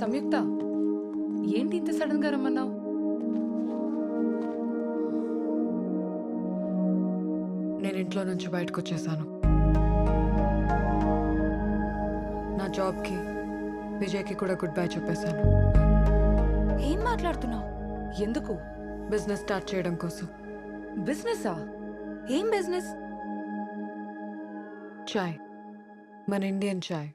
సంయుక్త ఏంటి ఇంత సడన్గా రమ్మన్నావు? నేను ఇంట్లో నుంచి బయటకు వచ్చేసాను. నా జాబ్కి విజయ్కి కూడా గుడ్ బై చెప్పేశాను. ఏం మాట్లాడుతున్నావు? ఎందుకు? బిజినెస్ స్టార్ట్ చేయడం కోసం. బిజినెసా? ఏం బిజినెస్? చాయ్. మన ఇండియన్ చాయ్.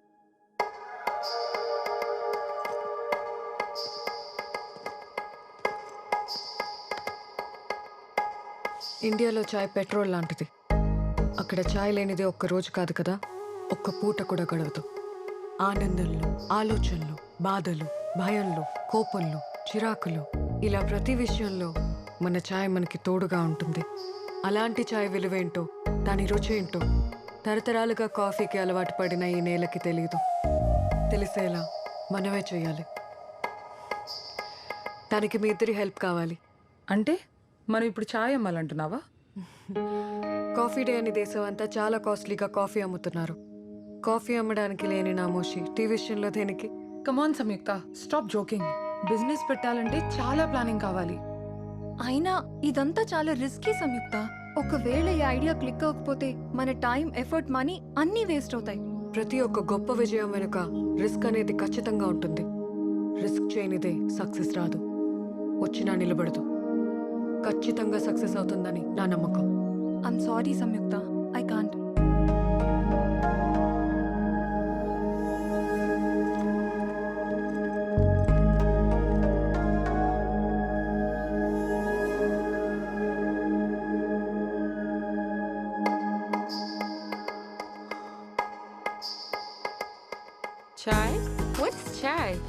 ఇండియాలో చాయ్ పెట్రోల్ లాంటిది. అక్కడ చాయ్ లేనిది ఒక్క రోజు కాదు కదా ఒక్క పూట కూడా గడవదు. ఆనందంలో ఆలోచనలు బాధలు భయంలో కోపంలో చిరాకులు ఇలా ప్రతి విషయంలో మన చాయ్ మనకి తోడుగా ఉంటుంది. అలాంటి చాయ్ విలువేంటో దాని రుచి ఏంటో తరతరాలుగా కాఫీకి అలవాటు పడిన ఈ నేలకి తెలియదు తెలిసేలా మనమే చేయాలి. దానికి మీ ఇద్దరి హెల్ప్ కావాలి. అంటే మనం ఇప్పుడు ఛాయ్ అమ్మాలంటున్నావా? కాఫీ డే అని దేశం అంతా చాలా కాస్ట్లీగా కాఫీ అమ్ముతున్నారు. కాఫీ అమ్మడానికి లేని నామోషి టీ విషయంలో దేనికి? Come on Samyuktha. Stop joking business పెట్టాలంటే చాలా ప్లానింగ్ కావాలి. అయినా ఇదంతా చాలా రిస్కీ సంయుక్త. ఒకవేళ ఈ ఐడియా క్లిక్ అవ్వకపోతే మన టైం ఎఫర్ట్ మనీ అన్నీ వేస్ట్ అవుతాయి. ప్రతి ఒక్క గొప్ప విజయం వెనుక రిస్క్ అనేది ఖచ్చితంగా ఉంటుంది. రిస్క్ చేయనిదే సక్సెస్ రాదు. వచ్చినా నిలబడదు. ఖచ్చితంగా సక్సెస్ అవుతుందని నా నమ్మకం. I'm sorry Samyuktha. I can't Chai? What's chai?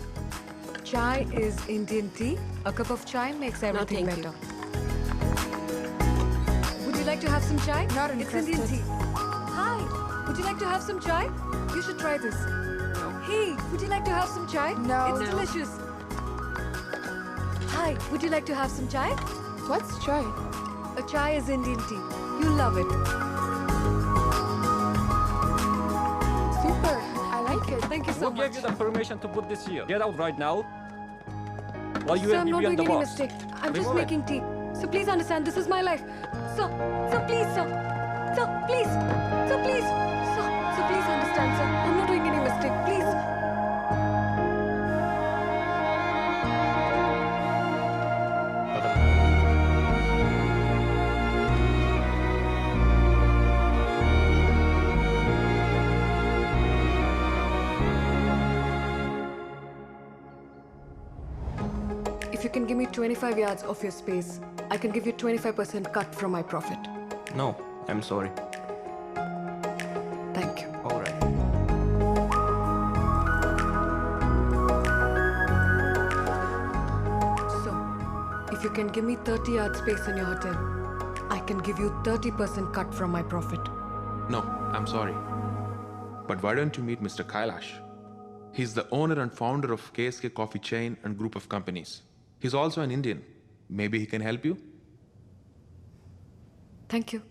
Chai is Indian tea. A cup of chai makes everything you. better. Would you like to have some chai? Not It's Indian tea. Hi. Would you like to have some chai? You should try this. Hey, would you like to have some chai? No. It's No. delicious. Hi, would you like to have some chai? What's chai? A chai is Indian tea. You'll love it. It. Thank you so Who much. gave you the permission to put this here? Get out right now. While you Sir, and I'm not Vivian doing any divorce. mistake. I'm just Remove it. making tea. So please understand, this is my life. Sir, sir, please, sir. Sir, please. Sir, please. Sir, sir, please understand, sir. I'm not If you can give me 25 yards of your space, I can give you 25% cut from my profit. No, I'm sorry. Thank you. All right. So, if you can give me 30 yards space in your hotel, I can give you 30% cut from my profit. No, I'm sorry. But why don't you meet Mr. Kailash? He's the owner and founder of KSK Coffee Chain and group of companies. He's also an Indian. Maybe he can help you? Thank you.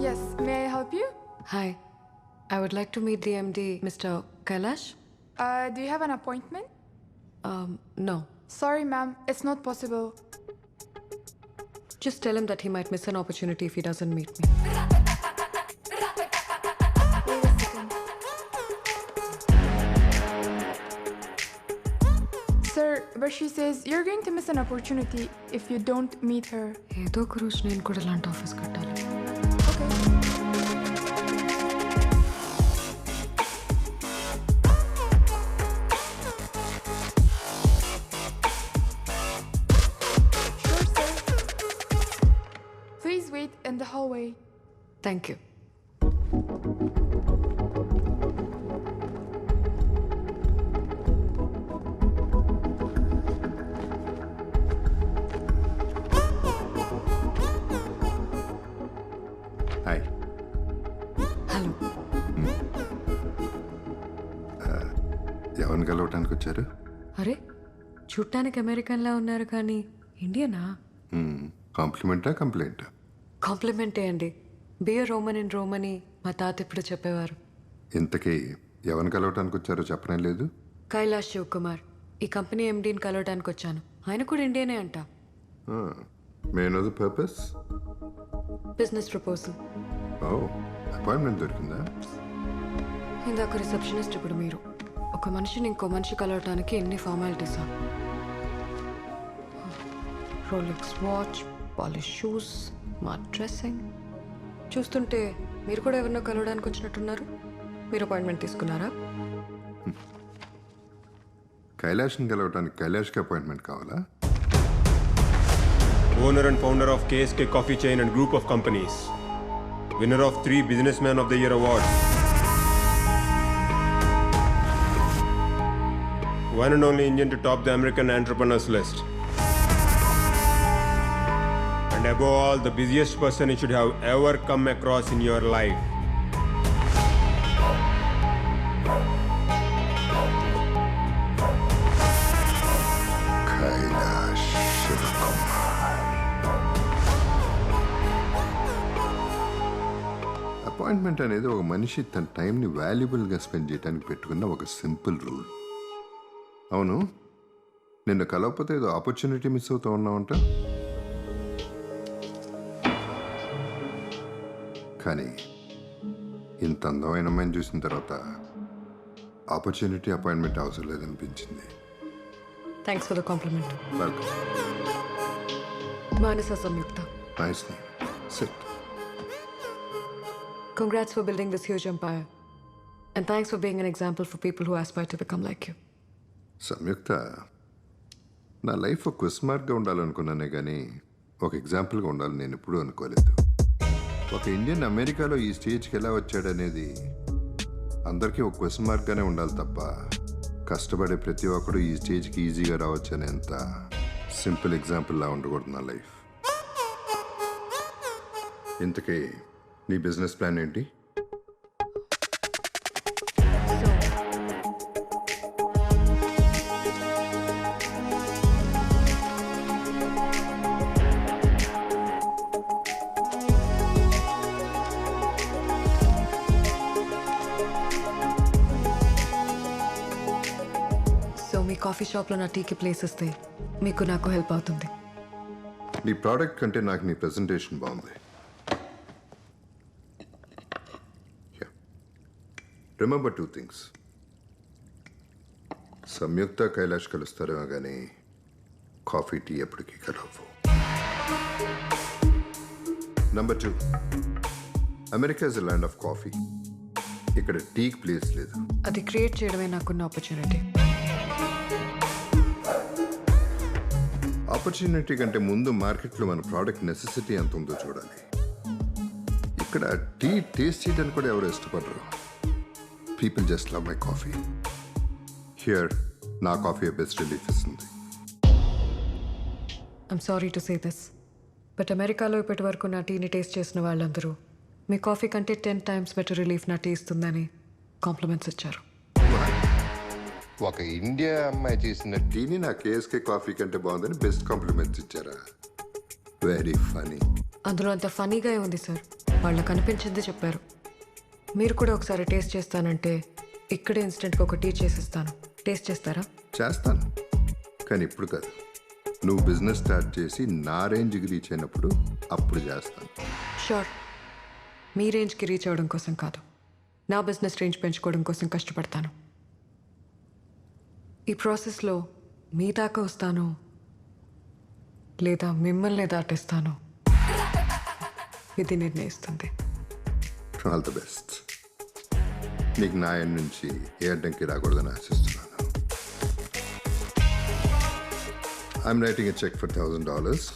Yes, may I help you? Hi. I would like to meet the MD, Mr. Kailash. Uh, do you have an appointment? Um, no. Sorry, ma'am, it's not possible. Just tell him that he might miss an opportunity if he doesn't meet me. Wait a second. Sir, but she says you're going to miss an opportunity if you don't meet her. ఏదో ఒక రోజు నేను కూడా ఇలాంటి office కట్టాలి Okay. Thank you hi hello ఎవరిని కలవటానికి వచ్చారు? అరే చూడటానికి అమెరికన్లా ఉన్నారు కానీ ఇండియనా? కాంప్లిమెంటా కంప్లైంటా కాంప్లిమెంటే అండి. బియర్ రోమన్ ఇన్ రోమని మా తాత ఎప్పుడు చెప్పేవారు. ఇంతకీ ఎవరిని కలవటానికి వచ్చారో చెప్పడం లేదు? కైలాష్ శివ్ కుమార్ ఈ కంపెనీ ఎండీని కలవడానికి వచ్చాను ఆయన కూడా ఇండియనే అంట. May know the purpose? Business proposal. Oh appointment దొరికిందా? ఇందాక రిసెప్షనిస్ట్ ఇప్పుడు మీరు. ఒక మనిషిని ఇంకో మనిషి కలవటానికి ఎన్ని ఫార్మాలిటీసా? రోలెక్స్ వాచ్ పాలిష్ షూస్ మా డ్రెస్సింగ్. చూస్తుంటే మీరు కూడా ఎవరినో కలవడానికి వచ్చినట్టున్నారు. మీరు అపాయింట్మెంట్ తీసుకున్నారా? కైలాష్ని కలవడానికి కైలాష్కి అపాయింట్మెంట్ కావాలా? Owner and founder of KSK coffee chain and group of companies winner of three business man of the year award one and only Indian to top the American entrepreneurs list and above all, the busiest person you should have ever come across in your life. Kailash appointment అనేది ఒక మనిషి తన టైంని వాల్యుబుల్గా spend చేయడానికి పెట్టుకున్న ఒక simple rule అవును? నిన్ను కలవకపోతే ఏదో ఆపర్చునిటీ మిస్ అవుతా ఉన్నావంట? కానీ ఇంత అందమైన అమ్మాయిని చూసిన తర్వాత ఆపర్చునిటీ అపాయింట్మెంట్ అవసరం లేదనిపించింది. Thanks for the compliment welcome Manasa Samyuktha nice name sit Congrats for building this huge empire. And thanks for being an example for people who aspire to become like you. Samyuktha నా life ఒక question మార్క్గా ఉండాలనుకున్నానే కానీ ఒక ఎగ్జాంపుల్గా ఉండాలని నేను ఎప్పుడూ అనుకోలేదు. ఒక ఇండియన్ అమెరికాలో ఈ స్టేజ్కి ఎలా వచ్చాడనేది అందరికీ ఒక క్వశ్చన్ మార్క్గానే ఉండాలి తప్ప కష్టపడే ప్రతి ఒక్కడు ఈ స్టేజ్కి ఈజీగా రావచ్చు అనేంత సింపుల్ ఎగ్జాంపుల్లా ఉండకూడదు నా లైఫ్. ఇంతకీ నీ బిజినెస్ ప్లాన్ ఏంటి? కాఫీ షాప్లో నా టీకి ప్లేస్ ఇస్తే మీకు నాకు హెల్ప్ అవుతుంది. నీ ప్రోడక్ట్ కంటే నాకు నీ ప్రెజెంటేషన్ బాగుంది. Remember two things Samyuktha Kailash కలుస్తారేమో కానీ కాఫీ టీ ఎప్పటికీ కలవు number two America is land of coffee ఇక్కడ టీకి ప్లేస్ లేదు. అది క్రియేట్ చేయడమే నాకున్న ఆపర్చునిటీ ఆపర్చునిటీ కంటే ముందు మార్కెట్లో మన ప్రోడక్ట్ నెసెసిటీ ఎంత ఉందో చూడాలి. ఇక్కడ టీ టేస్ట్ చేయడానికి కూడా ఎవరు ఇష్టపడరు. People just love my coffee here నా కాఫీ బెస్ట్ రిలీఫ్ ఇస్తుంది. I'm sorry to say this but అమెరికాలో ఇప్పటి వరకు నా టీని టేస్ట్ చేసిన వాళ్ళందరూ మీ కాఫీ కంటే టెన్ టైమ్స్ బెటర్ రిలీఫ్ నా టీ ఇస్తుందని కాంప్లిమెంట్స్ ఇచ్చారు. ఒక ఇండియా అమ్మాయి చేసిన టీని నా కేఎస్కే కాఫీ కంటే బాగుందని బెస్ట్ కాంప్లిమెంట్స్ ఇచ్చారా? వెరీ ఫనీ అందులో అంత ఫనీగా ఉంది సార్? వాళ్ళకి అనిపించింది చెప్పారు. మీరు కూడా ఒకసారి టేస్ట్ చేస్తానంటే ఇక్కడే ఇన్స్టెంట్గా ఒక టీ చేసిస్తాను. టేస్ట్ చేస్తారా? చేస్తాను. కానీ ఇప్పుడు కాదు. నువ్వు బిజినెస్ స్టార్ట్ చేసి నా రేంజ్కి రీచ్ అయినప్పుడు అప్పుడు చేస్తాను. షూర్. మీ రేంజ్కి రీచ్ అవ్వడం కోసం కాదు. నా బిజినెస్ రేంజ్ పెంచుకోవడం కోసం కష్టపడతాను. ఈ ప్రాసెస్లో మీ దాకా వస్తాను. లేదా మిమ్మల్ని దాటిస్తాను. ఇది నిర్ణయిస్తుంది. ఆల్ ది బెస్ట్ నీకు నా నుంచి ఏ అడ్డంకి రాకూడదని ఆశిస్తున్నాను. I'm writing a cheque for thousand dollars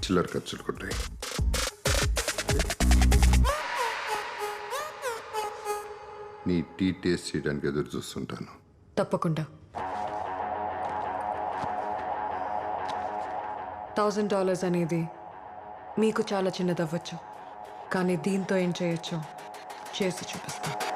చిల్లర ఖర్చులు కొట్టాయి నీ టీ టేస్ట్ చేయడానికి ఎదురు చూస్తుంటాను. తప్పకుండా. థౌజండ్ డాలర్స్ అనేది మీకు చాలా చిన్నదవ్వచ్చు. కానీ దీంతో ఏం చేయొచ్చో? చేసి చూపిస్తాను